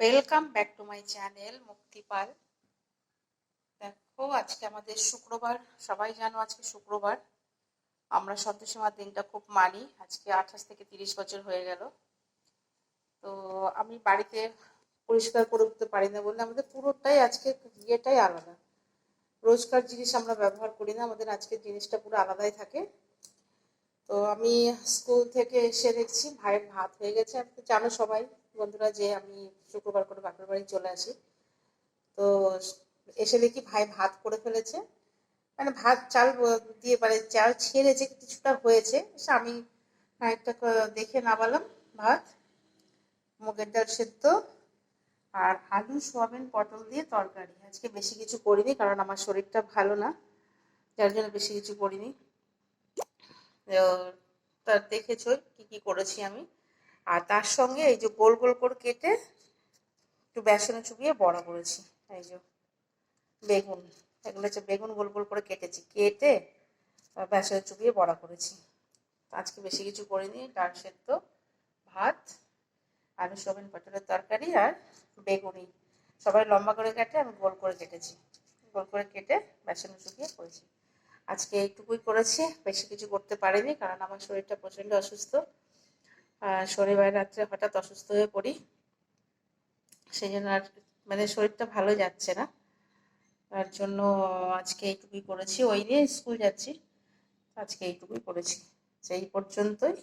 Welcome back to my channel মুক্তিপাল দেখো, আজকে আমাদের শুক্রবার। সবাই জানো আজকে শুক্রবার। আমরা সন্তোষীমার দিনটা খুব মানি। আজকে আঠাশ থেকে তিরিশ বছর হয়ে গেল। তো আমি বাড়িতে পরিষ্কার করে উঠতে পারি না বললে আমাদের পুরোটাই আজকে ইয়েটাই আলাদা। রোজকার জিনিস আমরা ব্যবহার করি না, আমাদের আজকের জিনিসটা পুরো আলাদাই থাকে। তো আমি স্কুল থেকে এসে দেখছি, ভাইয়ের ভাত হয়ে গেছে। তো জানো সবাই, বন্ধুরা, যে আমি শুক্রবার করে বাপের বাড়ি চলে আসি। তো এসে দেখি ভাই ভাত করে ফেলেছে। মানে ভাত, চাল দিয়ে মানে চাল ছেড়েছে কিছুটা হয়েছে আমি একটা দেখে নামালাম ভাত। মুগের ডাল সেদ্ধ আর আলু, সোয়াবিন, পটল দিয়ে তরকারি। আজকে বেশি কিছু করিনি, কারণ আমার শরীরটা ভালো না, যার জন্য বেশি কিছু করিনি। তো দেখেছ কি কি করেছি আমি। আর তার সঙ্গে এই যে গোল গোল করে কেটে একটু বেসনে চুবিয়ে বড়া করেছি। এই যে বেগুন, এগুলো হচ্ছে বেগুন গোল গোল করে কেটেছি। কেটে বেসনে চুবিয়ে বড়া করেছি। আজকে বেশি কিছু করিনি, ডাল সেদ্ধ, ভাত, আলু, সোয়াবিন, পটলের তরকারি আর বেগুনি সবাই লম্বা করে কেটে আমি গোল করে কেটেছি। গোল করে কেটে বেসনে চুবিয়ে করেছি। আজকে এইটুকুই করেছি। বেশি কিছু করতে পারিনি কারণ আমার শরীরটা প্রচণ্ড অসুস্থ। শনিবার রাত্রে হঠাৎ অসুস্থ হয়ে পড়ি। সেই জন্য আর মানে শরীরটা ভালো যাচ্ছে না। তার জন্য আজকে এইটুকুই করেছি। ওই নিয়ে স্কুল যাচ্ছি। আজকে এইটুকুই করেছি। সেই পর্যন্তই।